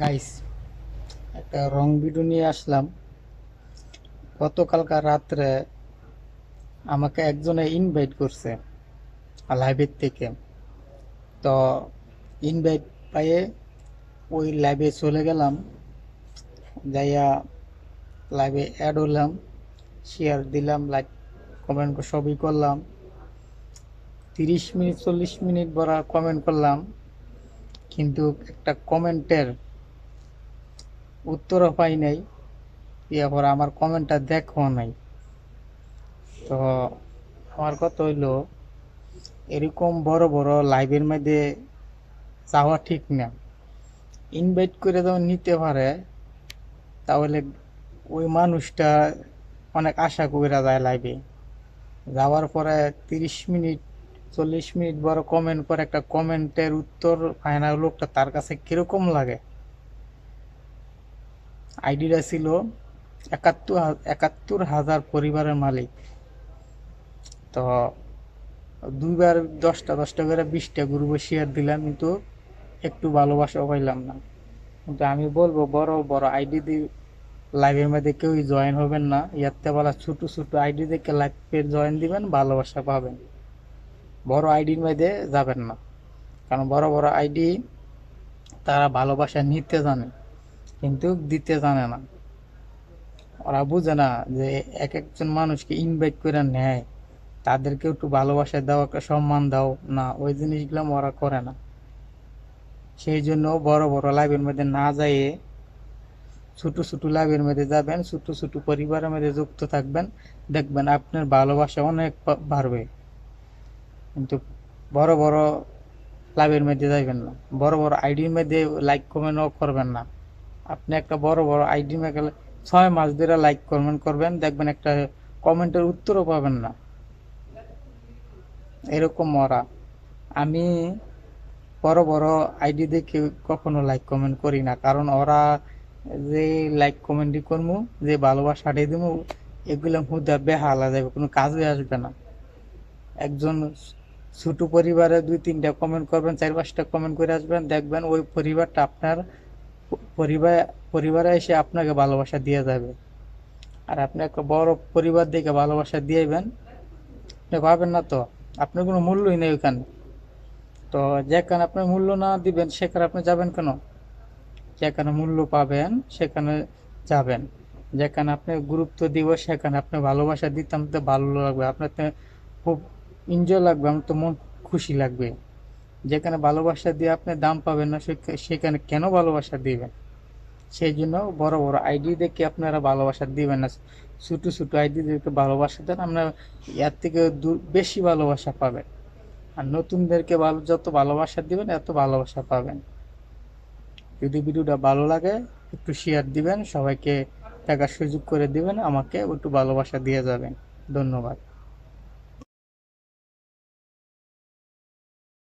Guys একটা রং video নিয়ে আসলাম। গতকালকার রাত্রে আমাকে একজনে ইনভাইট করছে লাইভের থেকে। তো ইনভাইট পাইয়ে ওই লাইভে চলে গেলাম। যাইয়া লাইভে অ্যাড হলাম শেয়ার দিলাম লাইক কমেন্ট সবই করলাম। তিরিশ মিনিট, চল্লিশ মিনিট বড় কমেন্ট করলাম। কিন্তু একটা কমেন্টের উত্তরও পাই নাই। এরপর আমার কমেন্টটা দেখো নাই। তো আমার কথা হইল, এরকম বড় বড় লাইভের মধ্যে যাওয়া ঠিক না। ইনভাইট করে যখন নিতে পারে, তাহলে ওই মানুষটা অনেক আশা করে যায় লাইভে যাওয়ার পরে তিরিশ মিনিট, চল্লিশ মিনিট বড় কমেন্ট করে একটা কমেন্টের উত্তর ফাইনাল লোকটা তার কাছে কীরকম লাগে? আইডিটা ছিল একাত্তর একাত্তর হাজার পরিবারের মালিক। তো দুইবার দশটা দশটা করে বিশটা গ্রুপে শেয়ার দিলাম, কিন্তু একটু ভালোবাসাও পাইলাম না। কিন্তু আমি বলব, বড় বড় আইডি দিয়ে লাইভের মধ্যে কেউই জয়েন হবেন না। ইয়াতে বলা ছোটো ছোটো আইডি দেখে লাইভ জয়েন দিবেন, ভালোবাসা পাবেন। বড় আইডির মধ্যে যাবেন না। কারণ বড় বড় আইডি তারা ভালোবাসা নিতে জানে। কিন্তু দিতে জানে না। ওরা বুঝে না যে এক একজন মানুষকে ইনভাইট করে নেয়। তাদেরকে একটু ভালোবাসা দাও, একটা সম্মান দাও। না, ওই জিনিসগুলো ওরা করে না। সেই জন্য বড় বড় লাইভের মধ্যে না যাইয়ে ছোট ছোট লাইভের মধ্যে যাবেন, ছোট ছোট পরিবারের মধ্যে যুক্ত থাকবেন। দেখবেন আপনার ভালোবাসা অনেক বাড়বে। কিন্তু বড় বড় লাইভের মধ্যে যাইবেন না। বড় বড় আইডির মধ্যে লাইক কমেন্টও করবেন না। আপনি একটা বড় বড় আইডি মধ্যে ছয় মাস ধরে লাইক কমেন্ট করবেন, দেখবেন একটা কমেন্টের উত্তরও পাবেন না। এরকম মরা। আমি বড় বড় আইডি দেখে কখনো লাইক কমেন্ট করি না, কারণ ওরা যে লাইক কমেন্টই করব যে ভালোবাসাটাই দেবো এগুলো হুদা বেহালা যাবে কোনো কাজে আসবে না। একজন ছোট পরিবারে দুই, তিনটা কমেন্ট করবেন, চার, পাঁচটা কমেন্ট করে আসবেন, দেখবেন ওই পরিবারটা আপনার পরিবার, পরিবারে এসে আপনাকে ভালোবাসা দিয়ে যাবে। আর আপনি একটা বড় পরিবার দেখে ভালোবাসা দিয়েবেন, আপনি পাবেন না তো, আপনার কোনো মূল্যই নেই ওখানে। তো যেখানে আপনি মূল্য না দিবেন, সেখানে আপনি যাবেন কেন? যেখানে মূল্য পাবেন, সেখানে যাবেন। যেখানে আপনি গুরুত্ব দিব, সেখানে আপনি ভালোবাসা দিতাম তো ভালো লাগবে, আপনার খুব এনজয় লাগবে, আমার তো মন খুশি লাগবে। যেখানে ভালোবাসা দিয়ে আপনি দাম পাবেন না সেখ- সেখানে কেন ভালোবাসা দিবেন? সেই জন্য বড় বড় আইডি দেখে আপনারা ভালোবাসা দিবেন না। ছোটো ছোটো আইডি দেখে ভালোবাসা দেন, আপনার এর থেকে বেশি ভালোবাসা পাবেন। আর নতুনদেরকে ভালো যত ভালোবাসা দিবেন, এত ভালোবাসা পাবেন। যদি ভিডিওটা ভালো লাগে, একটু শেয়ার দিবেন, সবাইকে দেখার সুযোগ করে দিবেন, আমাকে একটু ভালোবাসা দিয়ে যাবেন। ধন্যবাদ।